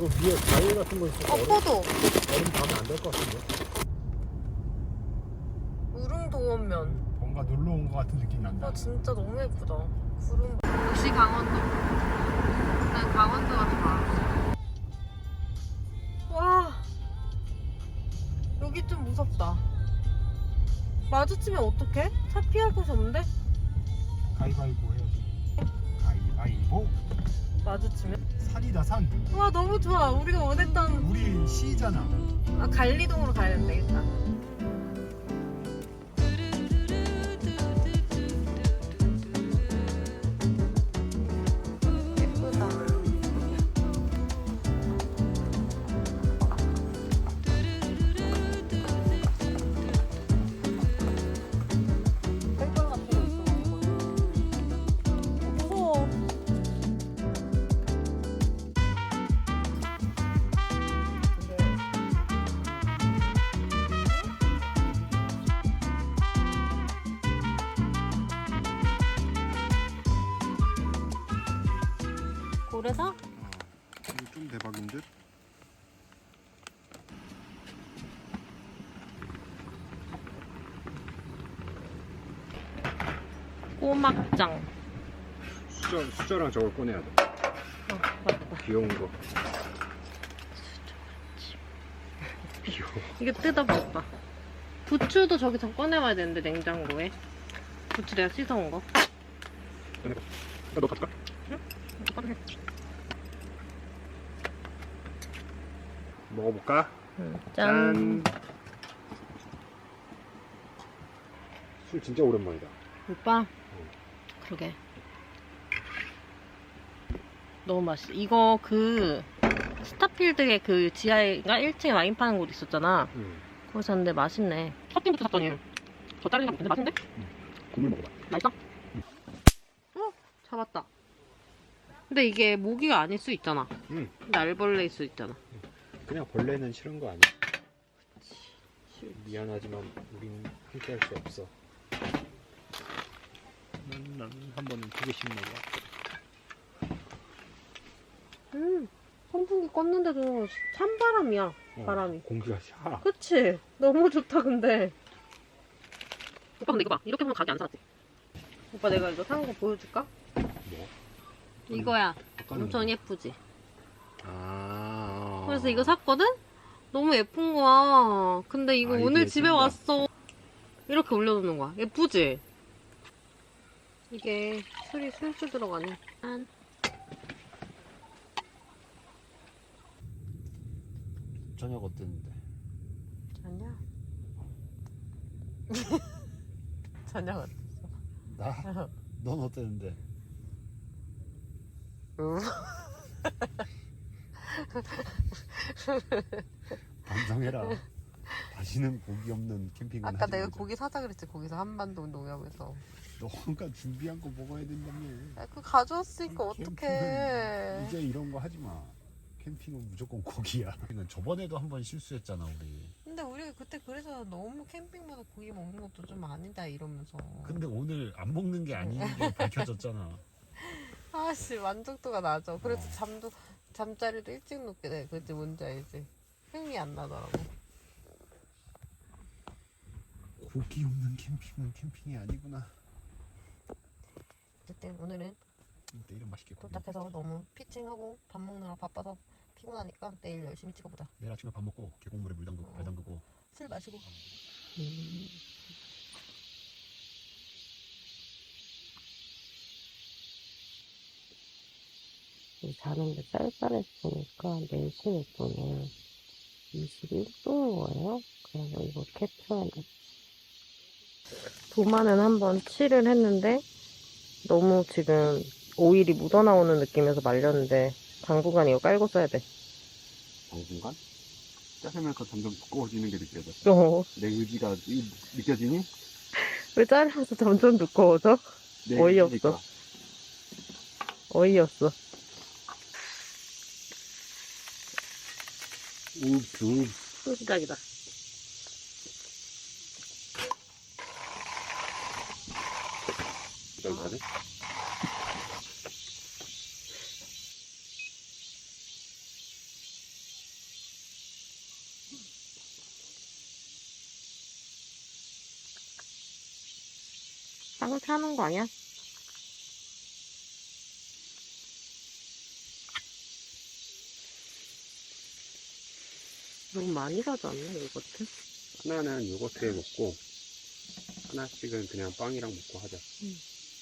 이거 위에 과일 같은 거 있어서 얼음, 어 포도. 얼음 가면 안 될 것 같은데. 우릉 도원면. 뭔가 놀러 온 것 같은 느낌 난다. 아 진짜 너무 예쁘다. 구름. 역시 강원도. 난 강원도가 좋아. 와. 여기 좀 무섭다. 마주치면 어떡해? 차 피할 곳이 없는데? 가위바위보 해야지. 가위바위보. 마주치면? 산이다, 산. 와 너무 좋아. 우리가 원했던 우리 시잖아. 아, 갈리동으로 가야 되겠다. 예쁘 고래사? 이거 좀 대박인 듯? 꼬막장. 수저, 수저랑 저걸 꺼내야 돼. 어, 맞다. 귀여운 거. 귀여워. 이게 뜯어볼까? 부추도 저기서 꺼내와야 되는데 냉장고에. 부추 내가 씻어온 거. 너 가져가. 꺼내. 먹어볼까? 응, 짠. 술 진짜 오랜만이다. 오빠. 그러게. 너무 맛있어. 이거 그 스타필드의 그 지하에가 1층에 와인 파는 곳 있었잖아. 응. 거기 샀는데 맛있네. 커팅부터 샀더니 저 다른 거 근데 맛있는데? 국물 먹어봐. 맛있어? 어? 잡았다. 근데 이게 모기가 아닐 수 있잖아. 응. 날벌레일 수 있잖아. 그냥 벌레는 싫은 거 아니야? 미안하지만 우린 함께 할 수 없어. 난, 난한 번은 두 개씩 먹어. 음, 선풍기 껐는데도 찬바람이야. 어, 바람이. 공기가 샤. 그치? 너무 좋다, 근데. 오빠, 근데 이거 봐. 이렇게 보면 가게 안 살았지? 오빠, 내가 이거 산 거 보여줄까? 뭐? 이거야. 아까는 엄청 뭐? 예쁘지? 아. 그래서 이거 샀거든? 너무 예쁜 거야. 근데 이거 아이디어 오늘 집에 쓴다. 왔어. 이렇게 올려놓는 거야. 예쁘지? 이게 술이 술술 들어가네. 짠. 저녁 어땠는데? 아니야. 저녁 어땠어? 나? 넌 어땠는데? 응. 반성해라. 다시는 고기 없는 캠핑은 아까 하지 내가 말자. 고기 사자 그랬지. 거기서 한반도 농협에서. 너가 준비한 거 먹어야 된다며. 아, 그거 가져왔으니까 캠핑은 어떡해. 이제 이런 거 하지 마. 캠핑은 무조건 고기야. 저번에도 한 번 실수했잖아 우리. 근데 우리 그때 그래서 너무 캠핑마다 고기 먹는 것도 좀 아니다 이러면서. 근데 오늘 안 먹는 게 아닌 게 밝혀졌잖아. 아씨 만족도가 낮아. 그래서 어. 잠도 잠자리도 일찍 눕게 돼. 그치 뭔지 알지? 흥이 안 나더라고. 고기 없는 캠핑은 캠핑이 아니구나. 어쨌든 오늘은 내일은 맛있게 구워. 도착해서 너무 피칭하고 밥 먹느라 바빠서 피곤하니까 내일 열심히 찍어보자. 내일 아침에 밥 먹고 계곡물에 물 담그고 발 담그고 술 마시고. 자는데 쌀쌀했으니까 내실 예쁘네. 21도인 거예요. 그래서 이거 캡처해야 돼. 도마는 한번 칠을 했는데 너무 지금 오일이 묻어나오는 느낌에서 말렸는데 당분간 이거 깔고 써야 돼. 당분간 짜장면과 점점 두꺼워지는 게 느껴져. 어, 내 의지가 이- 느껴지니? 왜 잘라서 점점 두꺼워져? 내 어이없어. 의지니까. 어이없어. 또 시작이다. 여기까지 땅을 타는 거 아니야? 너무 많이 사지 않나, 요거트? 하나는 요거트에 먹고 하나씩은 그냥 빵이랑 먹고 하자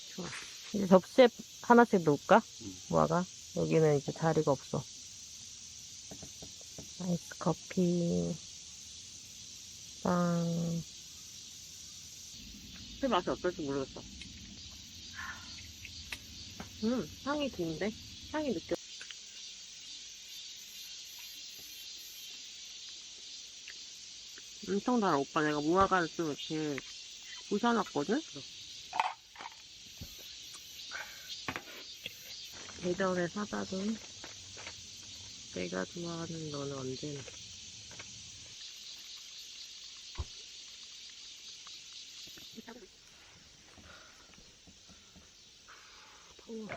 좋아. 이제 접시에 하나씩 놓을까? 응. 모아가. 여기는 이제 자리가 없어. 아이스 커피, 빵. 그 맛이 어떨지 모르겠어. 음, 향이 좋은데? 향이 느껴. 엄청 달아, 오빠. 내가 무화과를 좀 이렇게 부셔놨거든? 예전에 사다 둔 내가 좋아하는 너는 언제나 더워.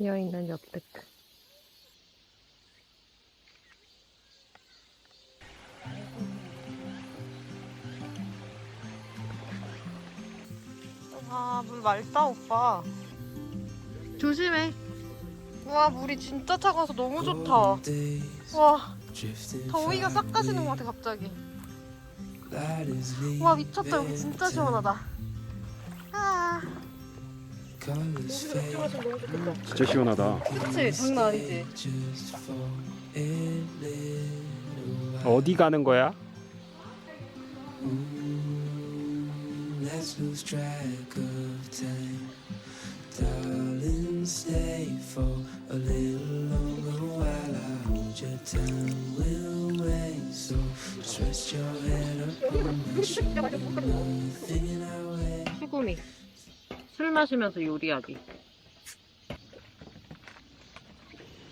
비어있는 옆데크 아, 물 맑다, 오빠. 조심해. 와, 물이 진짜 차가워서 너무 좋다. 와, 더위가 싹 가시는 것 같아, 갑자기. 와, 미쳤다. 여기 진짜 시원하다. 아, 진짜 시원하다 그치? 장난 아니지? 어디 가는 거야? 수구미. 술 마시면서 요리하기.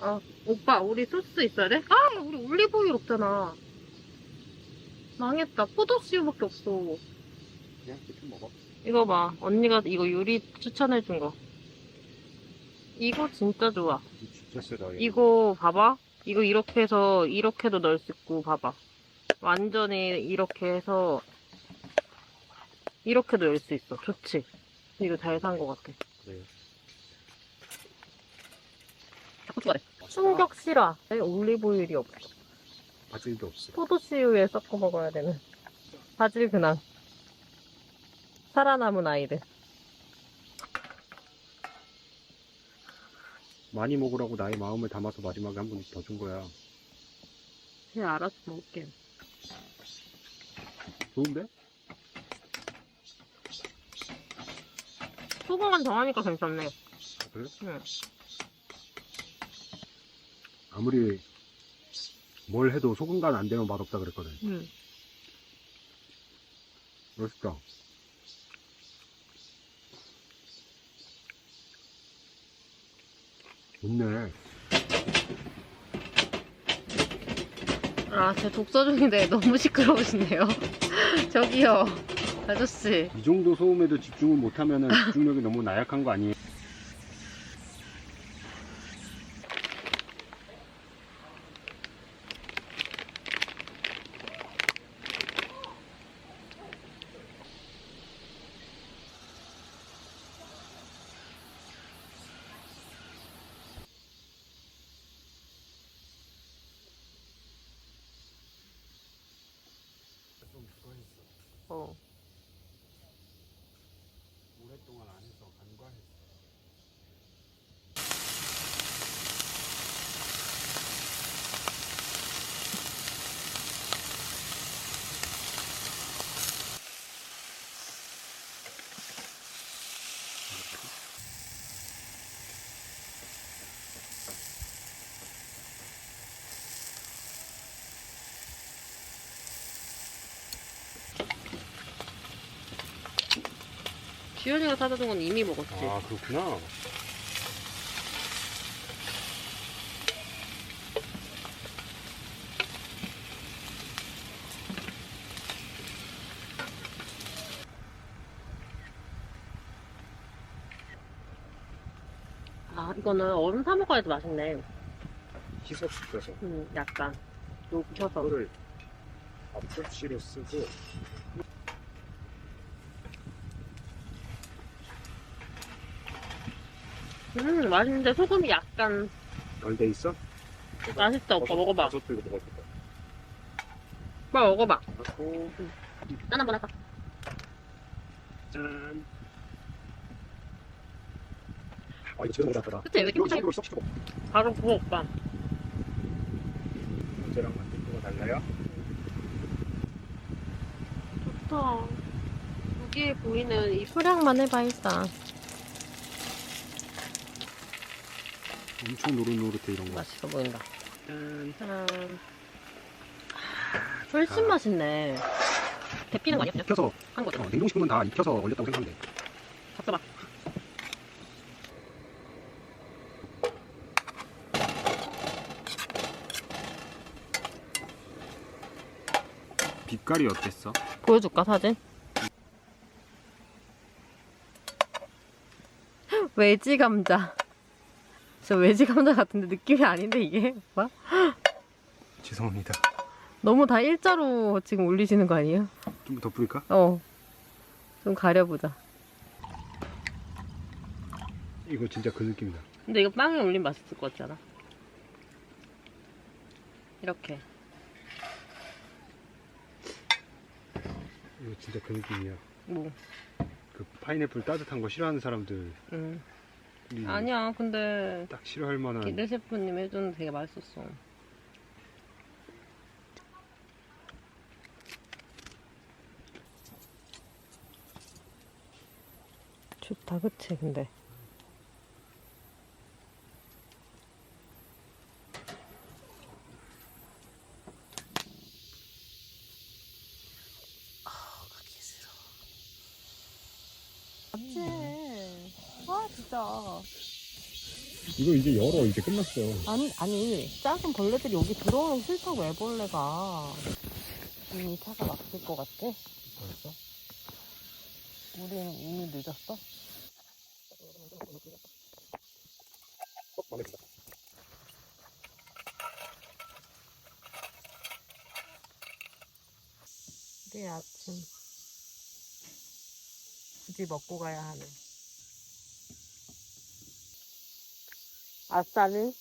아, 오빠, 우리 소스 있어야 돼? 아, 우리 올리브오일 없잖아. 망했다. 포도씨유밖에 없어. 그냥 대충 먹어 이거 봐. 언니가 이거 요리 추천해준 거. 이거 진짜 좋아. 진짜 세다 얘. 이거 봐봐. 이거 이렇게 해서 이렇게도 넣을 수 있고 봐봐. 완전히 이렇게 해서 이렇게도 열 수 있어. 좋지? 이거 잘산거 같아. 그래. 자꾸 추가 돼. 충격 실화. 올리브오일이 없어. 바질도 없어 포도씨유에 섞어 먹어야 되는. 바질 근황. 살아남은 아이들. 많이 먹으라고 나의 마음을 담아서 마지막에 한 번 더 준 거야 네, 알아서 먹을게. 좋은데? 소금만 정하니까 괜찮네. 아, 그래? 응. 아무리 뭘 해도 소금 간 안 되면 맛없다 그랬거든 응. 맛있다 좋네 아, 제 독서 중인데 너무 시끄러우시네요. 저기요. 아저씨. 이 정도 소음에도 집중을 못하면 집중력이 너무 나약한 거 아니에요? 지현이가 사다 준 건 이미 먹었지. 아 그렇구나. 아, 이거는 얼음 사 먹어야지 맛있네. 희석시켜서 음, 약간 녹여서. 그거를 앞접시로 쓰고 음, 맛있는데 소금이 약간 덜돼 있어? 맛있어. 오빠 먹어봐. 버섯도 이거 먹어봐. 오빠 먹어봐. 하고 짠 한번 할까? 짠. 아 이거 제대로 먹었다. 그치? 왜 이렇게? 식으로 쏙 씹어. 바로 부어, 오빠. 어제랑 만든 거가 달라요? 좋다. 여기에 보이는 이 소량만 해봐, 일단. 엄청 노릇노릇해 이런 거. 맛있어 보인다. 짠. 짠. 훨씬 아. 맛있네. 데피는 거 아니야? 그냥? 익혀서 한 거죠? 어, 냉동식품은 다 익혀서 얼렸다고 생각하면 돼. 잡숴봐. 빛깔이 어땠어? 보여줄까, 사진? 외지 감자. 저 외지 감자 같은데 느낌이 아닌데, 이게? 오빠? 죄송합니다. 너무 다 일자로 지금 올리시는 거 아니에요? 좀 더 뿌릴까? 어. 좀 가려보자. 이거 진짜 그 느낌이다. 근데 이거 빵에 올리면 맛있을 것 같지 않아? 이렇게. 이거 진짜 그 느낌이야. 뭐. 그 파인애플 따뜻한 거 싫어하는 사람들 이 음. 아니야, 근데 딱 싫어할 만한 기대 셰프님 해주는 되게 맛있었어. 좋다, 그치, 근데. 맞지. 아, 진짜. 이거 이제 열어 이제 끝났어. 아니, 아니, 작은 벌레들이 여기 들어오는 싫다고 애벌레가. 이미 차가 막힐 것 같아? 벌써? 우린 이미 늦었어? 어. 내일 아침. 굳이 먹고 가야 하네. 아싸는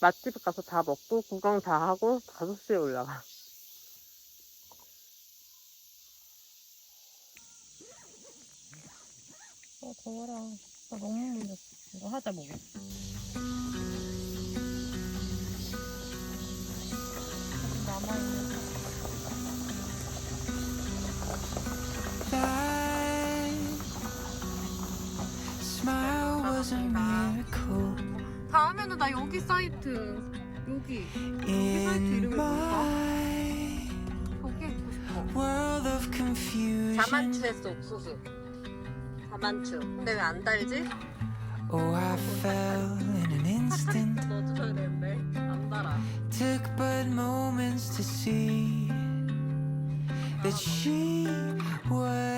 맛집 가서 다 먹고 구경 다 하고 5시에 올라가. 아, 더워라. 나 너무 물렸어. 이거 하자, 뭐. 남아있는 smile was a miracle 다음에는 나 여기 사이트 여기 사이트 in 이름이 뭘까? my 여기 있고 싶어 world of confusion. 자만추했어 옥수수 자만추 근데 왜 안 달지? Oh, I fell in an instant. 넣어줘야 되는데 안 달아 Took but moments to see that she was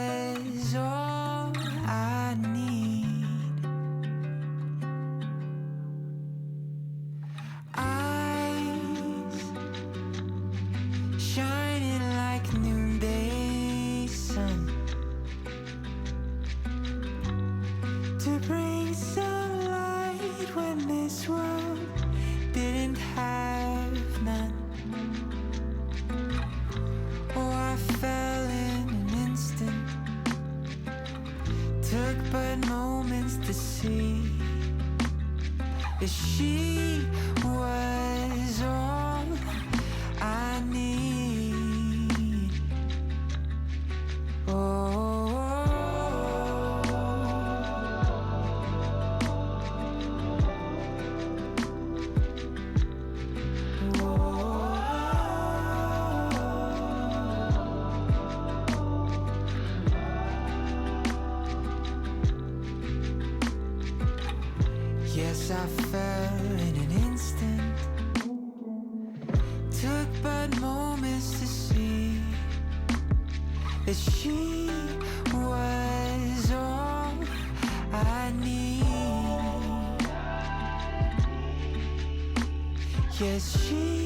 Took but moments to see. That she Yes, I fell in an instant. Took but moments to see that she was all I need. Yes, she.